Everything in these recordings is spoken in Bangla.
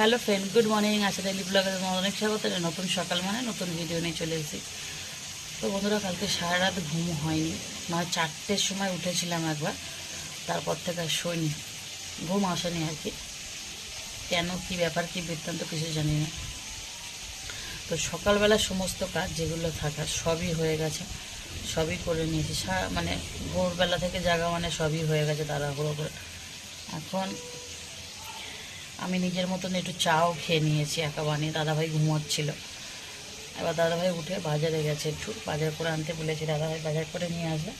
Hello friend, good morning, Asha daily ব্লগে তোমার অনেক স্বাগত। নতুন সকাল মানে নতুন ভিডিও নিয়ে চলে এসেছি। তো বন্ধুরা, কালকে সারা রাত ঘুম হয়নি। মানে চারটের সময় উঠেছিলাম একবার, তারপর থেকে আর শোয়নি। ঘুম আসেনি আর কি। কেন, কি ব্যাপার, কি বৃত্তান্ত কিছু জানি না। তো সকালবেলা সমস্ত কাজ যেগুলো থাকা সবই হয়ে গেছে। সবই করে নিয়েছি। মানে ভোরবেলা থেকে জাগা মানে সবই হয়ে গেছে তাড়াহুড়ো করে। এখন আমি নিজের মতন একটু চাও খেয়ে নিয়েছি, একা বানিয়ে। দাদাভাই ঘুমোচ্ছিল। এবার দাদাভাই উঠে বাজারে গেছে একটু। বাজার করে আনতে বলেছি, দাদাভাই বাজার করে নিয়ে আসবে।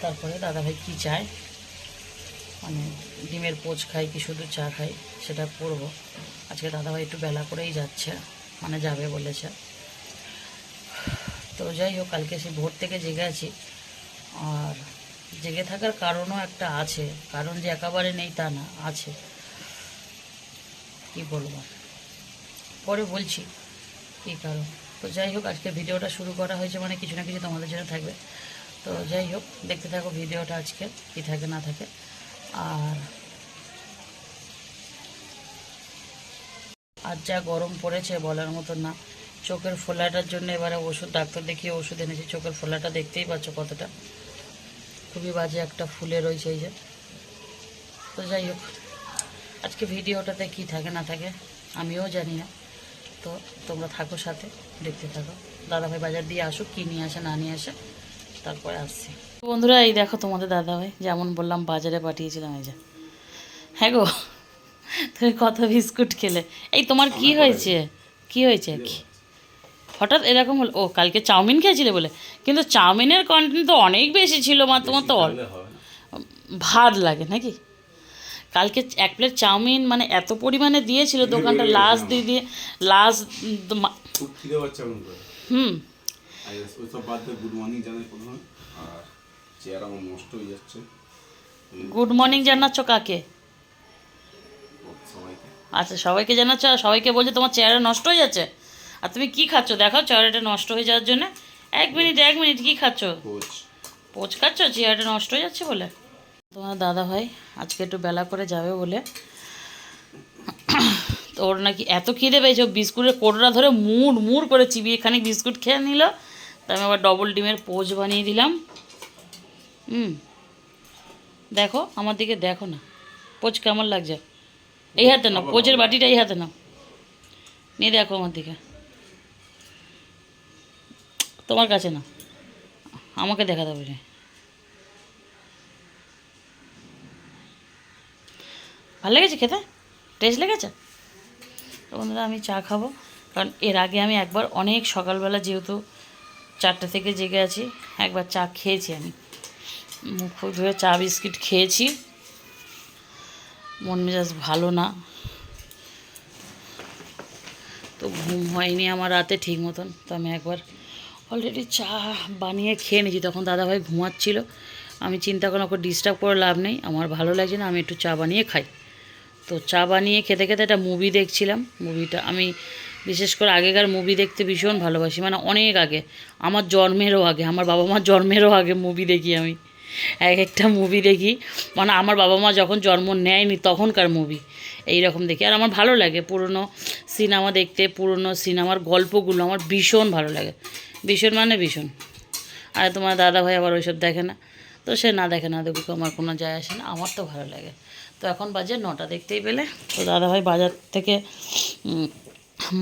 তারপরে দাদাভাই কি চায়? মানে ডিমের পোচ খাই কি শুধু চা খাই, সেটা করব। আজকে দাদাভাই একটু বেলা করেই যাচ্ছে মানে যাবে বলেছে। তো যাই হোক, কালকে সে ভোর থেকে জেগে আছি। আর জেগে থাকার কারণও একটা আছে। কারণ যে একেবারে নেই তা না, আছে। কি বলব? পরে বলছি কী কারণ। তো যাই হোক, আজকে ভিডিওটা শুরু করা হয়েছে মানে কিছু না কিছু তোমাদের জন্য থাকবে। তো যাই হোক, দেখতে থাকো ভিডিওটা আজকে, কি থাকে না থাকে। আর আর যা গরম পড়েছে বলার মতো না। চোখের ফোলাটার জন্য এবারে ওষুধ, ডাক্তার দেখিয়ে ওষুধ এনেছি। চোখের ফোলাটা দেখতেই পাচ্ছ কতটা। খুবই বাজে একটা ফুলে রয়েছে এই যে। তো যাই হোক আজকে ভিডিওটাতে কি থাকে না থাকে আমিও জানি না। তো তোমরা থাকো সাথে দেখতে থাকো। দাদাভাই বাজার দিয়ে আসুক কী নিয়ে আসে না নিয়ে আসে তারপরে আসছি। বন্ধুরা এই দেখো তোমাদের দাদাভাই যেমন বললাম বাজারে পাঠিয়েছিলাম এই যে। হ্যাঁ গো তুমি কত বিস্কুট খেলে। এই তোমার কি হয়েছে? কি হয়েছে? কি? হঠাৎ এরকম হলো? ও কালকে চাউমিন খেয়েছিলে বলে? কিন্তু চাউমিনের কন্টেন্ট তো অনেক বেশি ছিল মা তোমার তো অল্প ভাত লাগে নাকি? কালকে এক প্লেট চাউমিন মানে এত পরিমাণে দিয়েছিল দোকানটা লাস্ট দিয়ে দিয়ে লাস্ট হুম। গুড মর্নিং জানাই প্রথমে। আর চেয়ার আমার নষ্ট হয়ে যাচ্ছে। গুড মর্নিং জানাচ্ছ কাকে? আচ্ছা সবাইকে জানাচ্ছ সবাইকে বলছে তোমার চেহারা নষ্ট হয়ে যাচ্ছে? আর তুমি কি খাচ্ছ? দেখো চেহারাটা নষ্ট হয়ে যাওয়ার জন্য। এক মিনিট এক মিনিট কি খাচ্ছ? পোচ খাচ্ছ? চেহারাটা নষ্ট হয়ে যাচ্ছে বলে? তোমার দাদা ভাই আজকে একটু বেলা করে যাবে বলে। তো ওর নাকি এত খিদে পেয়েছে বিস্কুটের কোটরা ধরে মুড় মুড় করে চিবিয়ে খানিক বিস্কুট খেয়ে নিল। তা আমি আবার ডবল ডিমের পোচ বানিয়ে দিলাম। হুম। দেখো আমার দিকে দেখো না। পোচ কেমন লাগছে? এই হাতে না পোচের বাটিটা এই হাতে না নিয়ে দেখো আমার দিকে। তোমার কাছে না আমাকে দেখাতে হবে ভালো লেগেছে খেতে? টেস্ট লেগেছে? তো বন্ধুরা, আমি চা খাব। কারণ এর আগে আমি একবার অনেক সকালবেলা যেহেতু চারটে থেকে জেগে আছি, একবার চা খেয়েছি আমি। মুখ ধুয়ে চা বিস্কিট খেয়েছি। মন মেজাজ ভালো না। তো ঘুম হয়নি আমার রাতে ঠিক মতন। তো আমি একবার অলরেডি চা বানিয়ে খেয়ে নিয়েছি। তখন দাদাভাই ঘুমাচ্ছিল। আমি চিন্তা করে ওকে ডিস্টার্ব করে লাভ নেই। আমার ভালো লাগছে না, আমি একটু চা বানিয়ে খাই। তো চা বানিয়ে খেতে খেতে একটা মুভি দেখছিলাম। মুভিটা আমি বিশেষ করে আগেকার মুভি দেখতে ভীষণ ভালোবাসি। মানে অনেক আগে, আমার জন্মেরও আগে, আমার বাবা মার জন্মেরও আগে মুভি দেখি আমি। এক একটা মুভি দেখি। মানে আমার বাবা মা যখন জন্ম নেয়নি তখনকার মুভি এই রকম দেখি। আর আমার ভালো লাগে পুরনো সিনেমা দেখতে, পুরনো সিনেমার গল্পগুলো আমার ভীষণ ভালো লাগে। ভীষণ মানে ভীষণ। আর তোমার দাদা ভাই আবার ওইসব দেখে না। তো সে না দেখে না দেখুক, আমার কোনো যায় আসে না, আমার তো ভালো লাগে। তো এখন বাজে নটা দেখতেই পেলে। তো দাদাভাই বাজার থেকে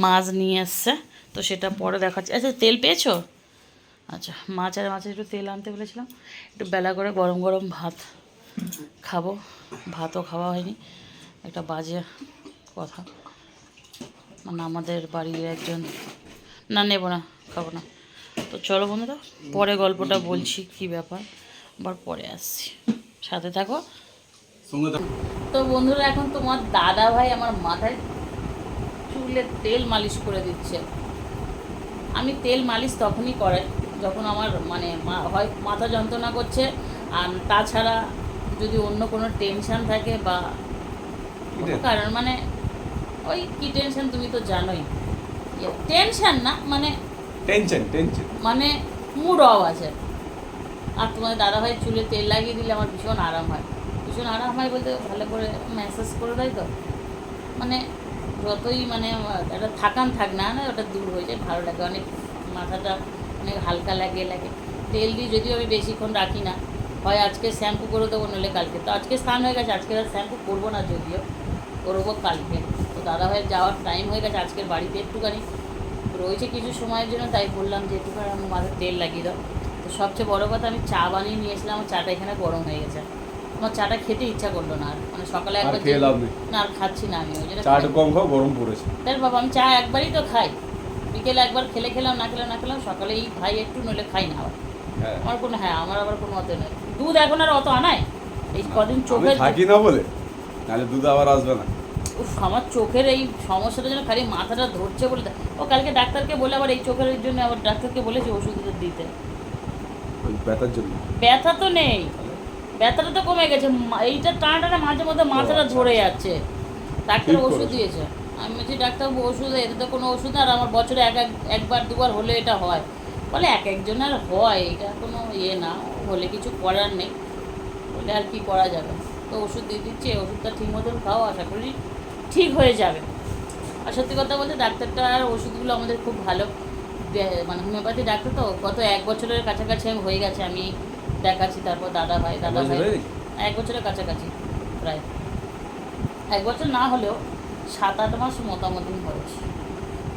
মাছ নিয়ে এসছে। তো সেটা পরে দেখাচ্ছে। আচ্ছা তেল পেয়েছ? আচ্ছা মাছ আর মাছের একটু তেল আনতে বলেছিলাম। একটু বেলা করে গরম গরম ভাত খাব। ভাতও খাওয়া হয়নি। একটা বাজে কথা। মানে আমাদের বাড়ির একজন না, নেব না, খাব না। তো চলো বন্ধুরা, পরে গল্পটা বলছি কি ব্যাপার। আবার পরে আসছি। সাথে থাকো। তো বন্ধুরা এখন তোমার দাদা ভাই আমার মাথায় চুলে তেল মালিশ করে দিচ্ছে। আমি তেল মালিশ তখনই করাই যখন আমার মানে হয় মাথা যন্ত্রণা করছে আর তাছাড়া যদি অন্য কোনো টেনশন থাকে বা কারণ মানে ওই কি টেনশন তুমি তো জানোই। টেনশন না মানে টেনশন টেনশন মানে মুড অফ আছে। আর তোমার দাদাভাই চুলে তেল লাগিয়ে দিলে আমার ভীষণ আরাম হয়। ভীষণ আরাম হয় বলতে ভালো করে ম্যাসাজ করে দেয় তো। মানে যতই মানে একটা থাকান থাক না না ওটা দূর হয়ে যায়, ভালো লাগে। অনেক মাথাটা অনেক হালকা লাগে লাগে। তেল দিয়ে যদিও আমি বেশিক্ষণ রাখি না, হয় আজকে শ্যাম্পু করে দেবো, নইলে কালকে। তো আজকে স্নান হয়ে গেছে, আজকে আর শ্যাম্পু করব না যদিও, করব কালকে। তো দাদাভাইয়ের যাওয়ার টাইম হয়ে গেছে, আজকের বাড়িতে একটুখানি। রয়েছে কিছু সময়ের জন্য, তাই বললাম যে একটুখানি আমার মাথায় তেল লাগিয়ে দাও। সবচেয়ে বড় কথা আমি চা বানিয়ে নিয়ে এসলাম আমার চাটা এখানে গরম হয়ে গেছে। আমার চাটা খেতে ইচ্ছা করল না আর। মানে সকালে একবার খেয়ে লাভ নেই। না আর খাচ্ছি না আমি ওই জন্য চাটা কম খাও গরম পড়েছে। দেখ বাবা আমি চা একবারই তো খাই। বিকেলে একবার খেলে খেলাম না খেলাম না খেলাম সকালে এই খাই একটু নইলে খাই না আবার। হ্যাঁ। আমার কোনো হ্যাঁ আমার আবার কোনো অত নেই। দুধ এখন আর অত আনায়? এই কদিন চোখে থাকি না বলে নাহলে দুধ আবার আসবে না। উফ, আমার চোখের এই সমস্যাটা যেন খালি মাথাটা ধরছে বলে ও কালকে ডাক্তারকে বলে আবার এই চোখের জন্য আবার ডাক্তারকে বলেছে ওষুধ দিতে। ব্যথার জন্য। ব্যথা তো নেই। ব্যথাটা তো কমে গেছে। এইটা টানাটা মাঝে মধ্যে মাথাটা আচ্ছা, ধরে আচ্ছা। যাচ্ছে। ডাক্তার ওষুধ দিয়েছে। আমি বলছি ডাক্তারবাবু ওষুধ এতে তো কোনো ওষুধ আর আমার বছরে এক এক একবার দুবার হলে এটা হয়। বলে এক একজনের হয় এটা কোনো ইয়ে না। হলে কিছু করার নেই। বলে আর কি করা যাবে? তো ওষুধ দিয়ে দিচ্ছে ওষুধটা ঠিক মতন খাও আশা করি ঠিক হয়ে যাবে। আর সত্যি কথা বলতে ডাক্তারটার ওষুধগুলো আমাদের খুব ভালো। মানে হোমিওপ্যাথি ডাক্তার তো গত এক বছরের কাছাকাছি আমি হয়ে গেছে আমি দেখাচ্ছি তারপর দাদা ভাই দাদা ভাই। এক বছরের কাছাকাছি প্রায়। এক বছর না হলেও সাত আট মাস মোটামুটি হয়েছে।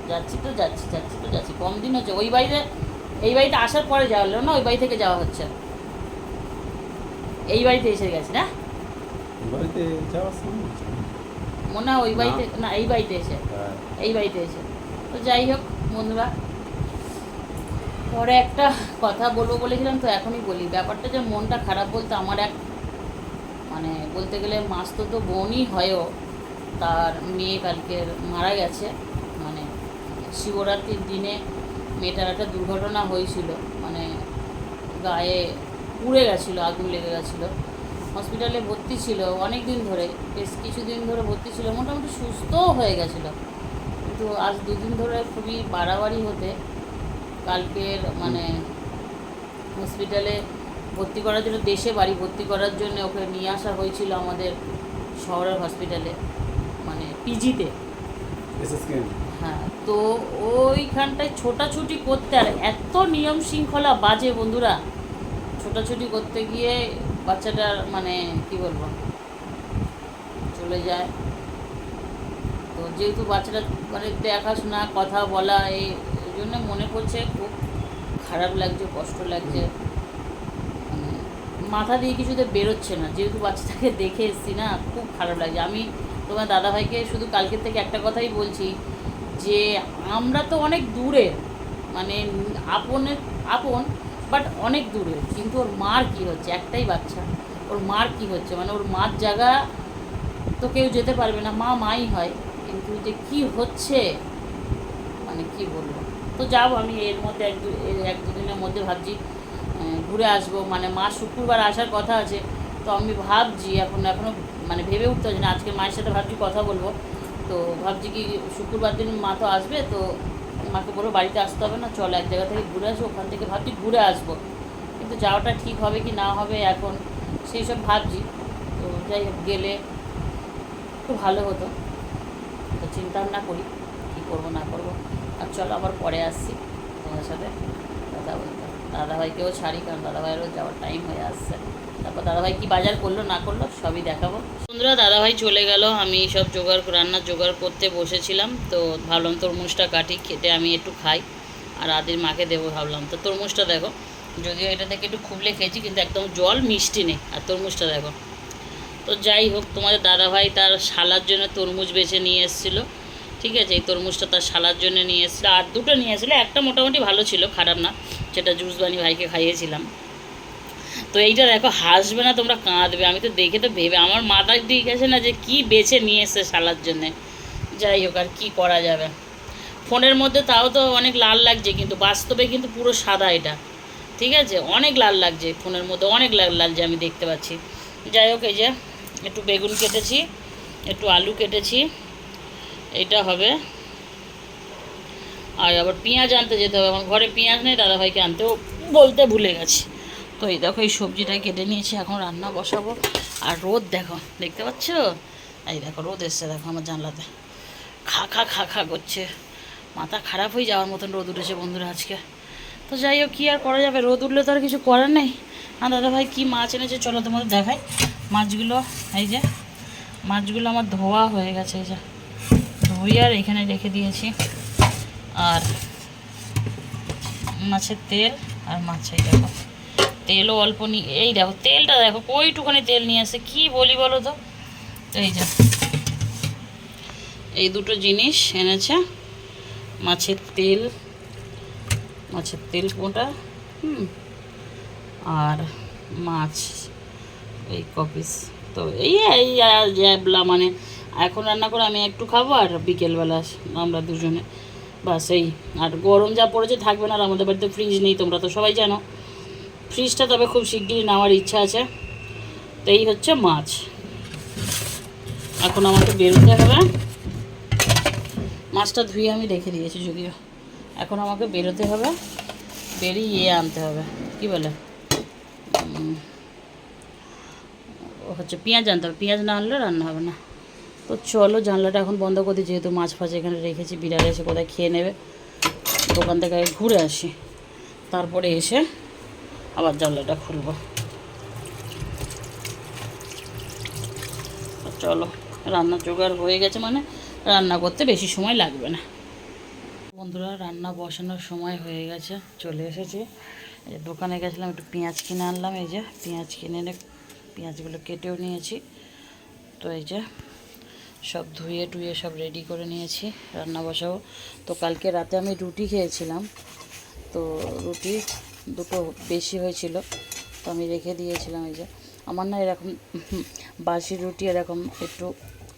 যাচ্ছি তো যাচ্ছি যাচ্ছি তো যাচ্ছি কম দিন হচ্ছে। ওই বাড়িতে এই বাড়িতে আসার পরে যাওয়া হলো না ওই বাড়ি থেকে যাওয়া হচ্ছে? এই বাড়িতে এসে গেছি না? মনে হয় ওই। বাড়িতে না এই বাড়িতে এসে। হ্যাঁ। এই বাড়িতে এসে। তো যাই হোক বন্ধুরা পরে একটা কথা বলব বলেছিলাম তো এখনই বলি। ব্যাপারটা যে মনটা খারাপ বলতে আমার এক মানে বলতে গেলে মাস তো তো বোনই হয়ও, তার মেয়ে কালকে মারা গেছে। মানে শিবরাত্রির দিনে মেয়েটার একটা দুর্ঘটনা হয়েছিল। মানে গায়ে পুড়ে গেছিল, আগুন লেগে গেছিল। হসপিটালে ভর্তি ছিল অনেক দিন ধরে, বেশ কিছুদিন ধরে ভর্তি ছিল, মোটামুটি সুস্থও হয়ে গেছিল। কিন্তু আজ দুদিন ধরে খুবই বাড়াবাড়ি হতে কালকের মানে হসপিটালে ভর্তি করার জন্য দেশে বাড়ি ভর্তি করার জন্য ওকে নিয়ে আসা হয়েছিল আমাদের শহরের হসপিটালে মানে পিজিতে। হ্যাঁ তো ওইখানটায় ছোটাছুটি করতে আর এত নিয়ম শৃঙ্খলা বাজে বন্ধুরা। ছোটাছুটি করতে গিয়ে বাচ্চাটার মানে কি বলব চলে যায়। তো যেহেতু বাচ্চাটা মানে দেখাশোনা কথা বলা এই এই জন্য মনে পড়ছে, খুব খারাপ লাগছে, কষ্ট লাগছে। মানে মাথা দিয়ে কিছুতে বেরোচ্ছে না, যেহেতু বাচ্চাটাকে দেখে এসছি না, খুব খারাপ লাগছে। আমি তোমার দাদাভাইকে শুধু কালকের থেকে একটা কথাই বলছি যে, আমরা তো অনেক দূরে মানে আপনের, আপন বাট অনেক দূরে, কিন্তু ওর মার কি হচ্ছে? একটাই বাচ্চা। ওর মার কি হচ্ছে? মানে ওর মার জায়গা তো কেউ যেতে পারবে না, মা, মাই হয়, কিন্তু যে কি হচ্ছে? তো যাব আমি এর মধ্যে এক দু এক দুদিনের মধ্যে ভাবছি ঘুরে আসব। মানে মা শুক্রবার আসার কথা আছে, তো আমি ভাবছি, এখন এখনও মানে ভেবে উঠতে হচ্ছে না, আজকে মায়ের সাথে ভাবছি কথা বলব। তো ভাবছি কি শুক্রবার দিন মা তো আসবে, তো মাকে বলব বাড়িতে আসতে হবে না, চল এক জায়গা থেকে ঘুরে আসব, ওখান থেকে ভাবছি ঘুরে আসব। কিন্তু যাওয়াটা ঠিক হবে কি না হবে এখন, সেই সব ভাবছি। তো যাই হোক, গেলে খুব ভালো হতো। তো চিন্তা ভাবনা করি, কী করব না করব। আর চলো আবার পরে আসছি তোমার সাথে। কথা বলতে দাদাভাইকেও ছাড়ি, কারণ দাদাভাইয়েরও যাওয়ার টাইম হয়ে আসছে। তারপর দাদাভাই কি বাজার করল, না করল, সবই দেখাবো। বন্ধুরা, দাদাভাই চলে গেল। আমি সব জোগাড় রান্না জোগাড় করতে বসেছিলাম। তো ভাবলাম তরমুজটা কাটি খেতে আমি একটু খাই। আর আদির মাকে দেবো ভাবলাম। তো তরমুজটা দেখো, যদিও এটা থেকে একটু খুবলে খেয়েছি, কিন্তু একদম জল মিষ্টি নেই। আর তরমুজটা দেখো। তো যাই হোক, তোমাদের দাদাভাই তার শালার জন্য তরমুজ বেছে নিয়ে এসেছিল। ঠিক আছে, এই তরমুজটা তার শালার জন্য নিয়ে এসেছিল আর দুটো নিয়ে এসেছিল একটা মোটামুটি ভালো ছিল, খারাপ না সেটা জুস বানিয়ে ভাইকে খাইয়েছিলাম। তো এইটা দেখো, হাসবে না তোমরা, কাঁদবে, আমি তো দেখে তো ভেবে, আমার মাথায় দিয়ে গেছে না যে কি বেছে নিয়ে এসছে শালার জন্যে। যাই হোক, আর কী করা যাবে। ফোনের মধ্যে তাও তো অনেক লাল লাগছে, কিন্তু বাস্তবে কিন্তু পুরো সাদা এটা। ঠিক আছে, অনেক লাল লাগছে ফোনের মধ্যে, অনেক লাল লাগছে আমি দেখতে পাচ্ছি। যাই হোক, এই যে একটু বেগুন কেটেছি, একটু আলু কেটেছি। এটা হবে। আর আবার পেঁয়াজ আনতে যেতে হবে। আমার ঘরে পেঁয়াজ নেই, দাদাভাইকে আনতেও বলতে ভুলে গেছি। তো এই দেখো, এই সবজিটা কেটে নিয়েছি, এখন রান্না বসাবো। আর রোদ দেখো, দেখতে পাচ্ছ? এই দেখো, রোদ এসছে, দেখো আমার জানলাতে। খা খা খা খা করছে। মাথা খারাপ হয়ে যাওয়ার মতন রোদ উঠেছে বন্ধুরা আজকে। তো যাই হোক, কী আর করা যাবে? রোদ উঠলে তো আর কিছু করার নেই। আর দাদা ভাই কী মাছ এনেছে, চলো তোমাদের দেখাই। মাছগুলো, এই যে, মাছগুলো আমার ধোয়া হয়ে গেছে, এই যে। ধুই আর এখানে রেখে দিয়েছি আর মাছের তেল আর মাছ এই দেখো তেলও অল্প নিয়ে এই দেখো তেলটা দেখো কইটুখানি তেল নিয়ে আসে কি বলি বলো তো এই যে এই দুটো জিনিস এনেছে মাছের তেল মাছের তেল কোটা হুম আর মাছ এই কপিস তো এই এই জ্যাবলা মানে এখন রান্না করে আমি একটু খাব আর বিকেলবেলা আমরা দুজনে। বাস এই। আর গরম যা পড়েছে থাকবে না আর আমাদের বাড়িতে ফ্রিজ নেই, তোমরা তো সবাই জানো। ফ্রিজটা তবে খুব শিগগিরই নেওয়ার ইচ্ছা আছে। তো এই হচ্ছে মাছ। এখন আমাকে বেরোতে হবে। মাছটা ধুয়ে আমি রেখে দিয়েছি যদিও। এখন আমাকে বেরোতে হবে। বেরিয়ে ইয়ে আনতে হবে। কি বলে? হচ্ছে পেঁয়াজ আনতে হবে। পেঁয়াজ না আনলে রান্না হবে না। তো চলো, জানলাটা এখন বন্ধ করে যেহেতু মাছ ফাছ এখানে রেখেছি, বিড়াল এসে কোথায় খেয়ে নেবে। দোকান থেকে ঘুরে আসি। তারপরে এসে আবার জানলাটা খুলবো। চলো, রান্না জোগাড় হয়ে গেছে মানে রান্না করতে বেশি সময় লাগবে না। বন্ধুরা, রান্না বসানোর সময় হয়ে গেছে, চলে এসেছি। দোকানে গেছিলাম, একটু পেঁয়াজ কিনে আনলাম, এই যে পেঁয়াজ কিনে এনে পেঁয়াজগুলো কেটেও নিয়েছি। তো এই যে সব ধুয়ে টুয়ে সব রেডি করে নিয়েছি, রান্না বসাবো। তো কালকে রাতে আমি রুটি খেয়েছিলাম, তো রুটি দুটো বেশি হয়েছিল, তো আমি রেখে দিয়েছিলাম এই যে। আমার না এরকম বাসি রুটি এরকম একটু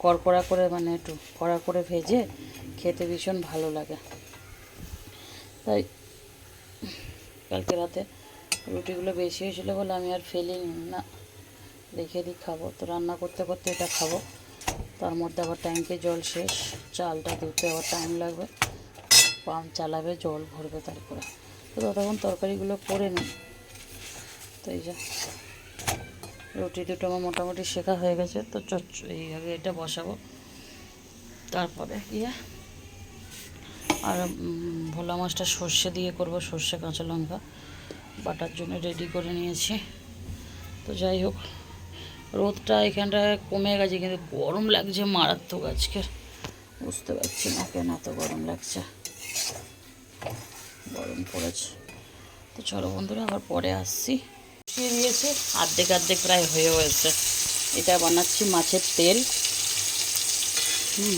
কড়কড়া করে মানে একটু কড়া করে ভেজে খেতে ভীষণ ভালো লাগে। তাই কালকে রাতে রুটিগুলো বেশি হয়েছিল বলে আমি আর ফেলিনি, না। রেখে দিই, খাব। তো রান্না করতে করতে এটা খাব। তার মধ্যে আবার ট্যাঙ্কে জল শেষ। চালটা ধুতে আবার টাইম লাগবে। পাম্প চালাবে, জল ভরবে তারপরে। তো ততক্ষণ তরকারিগুলো করে নিই তো এই যে, রুটি দুটো আমার মোটামুটি শেখা হয়ে গেছে। তো চচ এইভাবে এটা বসাবো। তারপরে ইয়ে আর? ভোলা মাছটা সর্ষে দিয়ে করব, সর্ষে কাঁচা লঙ্কা। বাটার জন্য রেডি করে নিয়েছি। তো যাই হোক রোদটা এখানটায় কমে গেছে, কিন্তু গরম লাগছে মারাত্মক আজকে। বুঝতে পারছি না কেন এত গরম লাগছে। গরম পড়েছে। তো চলো বন্ধুরা, আবার পরে আসছি। বসিয়ে দিয়েছি আর্ধেক আর্ধেক প্রায় হয়ে হয়েছে এটা বানাচ্ছি মাছের তেল। হুম,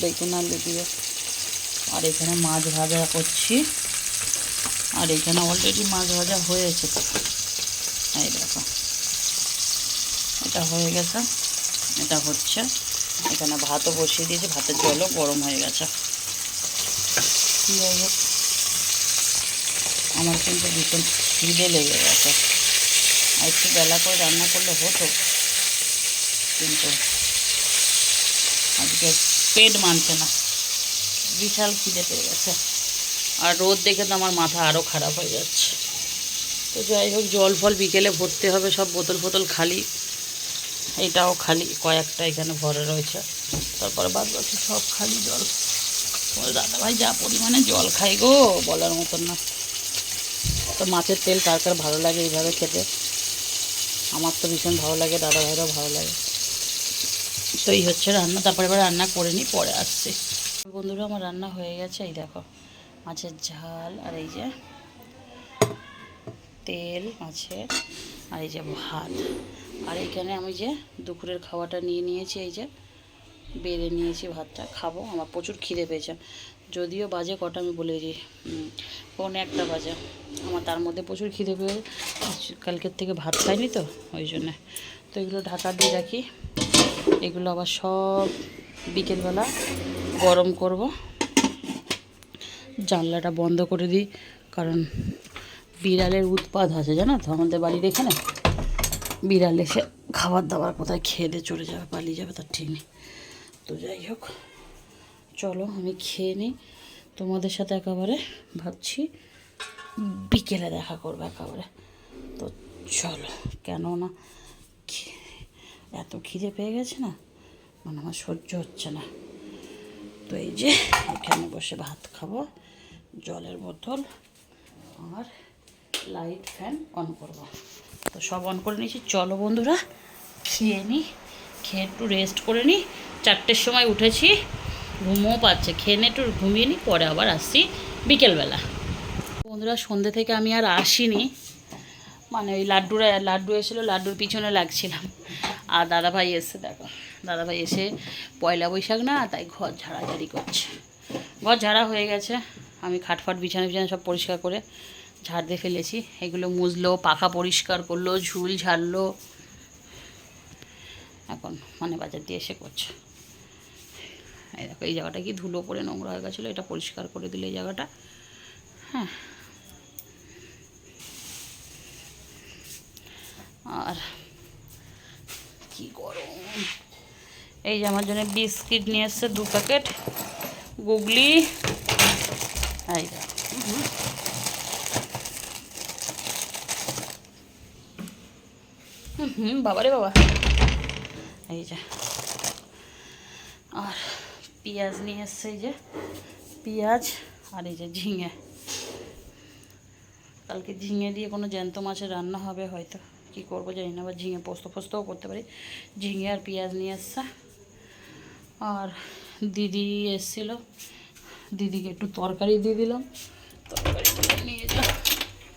বেগুন আলু দিয়ে। আর এখানে মাছ ভাজা করছি। আর এখানে অলরেডি মাছ ভাজা হয়েছে। এই দেখো। এটা হয়ে গেছে। এটা হচ্ছে। এখানে ভাতও বসিয়ে দিয়েছি, ভাতের জলও গরম হয়ে গেছে। যাই হোক, আমার কিন্তু ভীষণ খিদে লেগে গেছে। আর একটু বেলা করে রান্না করলে হতো। কিন্তু আজকে পেট মানছে না। বিশাল খিদে পেয়ে গেছে। আর রোদ দেখে তো আমার মাথা আরও খারাপ হয়ে যাচ্ছে। তো যাই হোক, জল ফল বিকেলে ভরতে হবে, সব বোতল ফোতল খালি। এটাও খালি, কয়েকটা এখানে ভরে রয়েছে। তারপরে বাদ বাকি সব খালি জল। দাদাভাই যা পরিমাণে জল খাই গো, বলার মতন না। তো মাছের তেল কার কার ভালো লাগে এইভাবে খেতে? আমার তো ভীষণ ভালো লাগে দাদা ভাইরাও ভালো লাগে। তো এই হচ্ছে রান্না, তারপরে এবার রান্না করে নিই, পরে আসছি। বন্ধুরা, আমার রান্না হয়ে গেছে, এই দেখো। মাছের ঝাল, আর এই যে তেল, মাছের, আর এই যে ভাত। আর এখানে আমি যে দুপুরের খাওয়াটা নিয়ে নিয়েছি, এই যে বেড়ে নিয়েছি ভাতটা, খাব। আমার প্রচুর খিদে পেয়েছে। যদিও বাজে কটা, আমি বলে দিই। পৌনে একটা বাজে। আমার তার মধ্যে প্রচুর খিদে পেয়ে কালকের থেকে ভাত খাইনি তো, ওই জন্যে। তো এগুলো ঢাকা দিয়ে রাখি। এগুলো আবার সব বিকেলবেলা গরম করব। জানলাটা বন্ধ করে দিই, কারণ বিড়ালের উৎপাত আছে, জানো তো, আমাদের বাড়ির এখানে। বিড়াল এসে খাবার দাবার কোথায় খেয়ে দিয়ে চলে যাবে, পালিয়ে যাবে তার ঠিক নেই। তো যাই হোক, চলো আমি খেয়ে নিই। তোমাদের সাথে একেবারে ভাবছি বিকেলে দেখা করব একেবারে। তো চলো, কেননা খি- এত খিদে পেয়ে গেছে না মানে আমার সহ্য হচ্ছে না। তো এই যে, এখানে বসে ভাত খাব, জলের বোতল আর লাইট ফ্যান অন করব। তো সব অন করে নিয়েছি। চলো বন্ধুরা, খেয়ে নিই খেয়ে একটু রেস্ট করে নিই চারটের সময় উঠেছি, ঘুমও পাচ্ছে। খেয়ে নিয়ে একটু ঘুমিয়ে নিই পরে আবার আসছি বিকেলবেলা। বন্ধুরা সন্ধ্যে থেকে আমি আর আসিনি। মানে ওই লাড্ডুরা, লাড্ডু এসেছিল, লাড্ডুর পিছনে লাগছিলাম। আর দাদাভাই এসে দেখো। দাদাভাই এসে পয়লা বৈশাখ না, তাই ঘর ঝাড়াঝাড়ি করছে। ঘর ঝাড়া হয়ে গেছে। আমি খাটফাট বিছানা বিছানা সব পরিষ্কার করে ঝাড় দিয়ে ফেলেছি। এগুলো মুজলো পাখা পরিষ্কার করল, ঝুল ঝাড়লো। এখন মানে বাজার দিয়ে এসে করছে। এই দেখো, এই জায়গাটা কি ধুলো পড়ে নোংরা হয়ে গেছিল, এটা পরিষ্কার করে দিলে এই জায়গাটা। হ্যাঁ। আর কি গরম। এই যে আমার জন্য বিস্কিট নিয়ে এসছে দু প্যাকেট, গুগলি। এই দেখো। হুম বাবারে বাবা। এই যে। আর পেঁয়াজ নিয়ে এসছে এই যে, পেঁয়াজ আর এই যে ঝিঙে। কালকে ঝিঙে দিয়ে কোনো জ্যান্ত মাছের রান্না হবে হয়তো, কি করব জানি না আবার ঝিঙে পোস্ত ফোস্তও করতে পারি। ঝিঙে আর পেঁয়াজ নিয়ে এসছে। আর দিদি এসছিল, দিদিকে একটু তরকারি দিয়ে দিলাম। তরকারি নিয়ে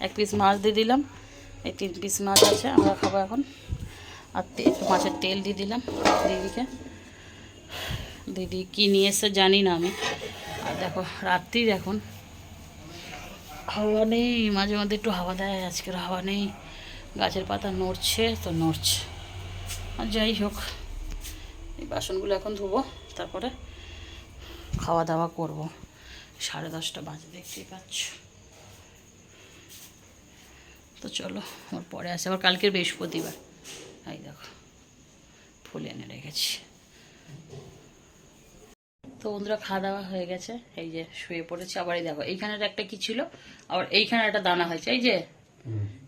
এক পিস মাছ দিয়ে দিলাম। এই তিন পিস মাছ আছে, আমরা খাব এখন। আর একটু মাছের তেল দিয়ে দিলাম দিদিকে। দিদি কী নিয়ে এসছে জানি না আমি। আর দেখো, রাত্রির এখন। হাওয়া নেই, মাঝে মধ্যে একটু হাওয়া দেয়, আজকের হাওয়া নেই। গাছের পাতা নড়ছে তো নড়ছে। আর যাই হোক, এই বাসনগুলো এখন ধুবো, তারপরে খাওয়া দাওয়া করব। সাড়ে দশটা বাজে, দেখতেই পাচ্ছ। তো চলো আমার পরে আসে। আবার কালকের বৃহস্পতিবার। এই দেখো ফুল এনে রেখেছি। তো বন্ধুরা খাওয়া দাওয়া হয়ে গেছে। এই যে শুয়ে পড়েছে আবার এই দেখো এইখানে একটা কি ছিল? আবার এইখানে একটা দানা হয়েছে এই যে?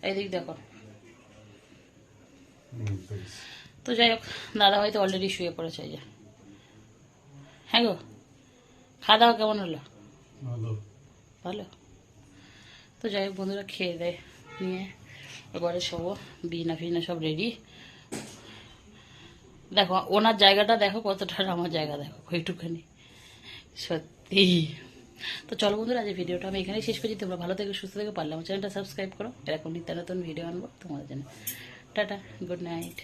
এই দিক দেখো। তো যাই হোক দাদা হয়তো অলরেডি শুয়ে পড়েছে এই যে। হ্যাঁ গো খাওয়া দাওয়া কেমন হলো? ভালো। তো যাই হোক বন্ধুরা খেয়ে দেয় নিয়ে এবারে সব বিনা ফিনা সব রেডি দেখো, ওনার জায়গাটা দেখো কতটা আমার জায়গা দেখো ওইটুখানি সত্যি। তো চলো বন্ধুরা আজ ভিডিওটা আমি এখানেই শেষ করছি। তোমরা ভালো থেকে, সুস্থ থেকে পারলাম চ্যানেলটা সাবস্ক্রাইব করো। এরকম নিত্য নতুন ভিডিও আনব তোমাদের জন্য। Tata, good night.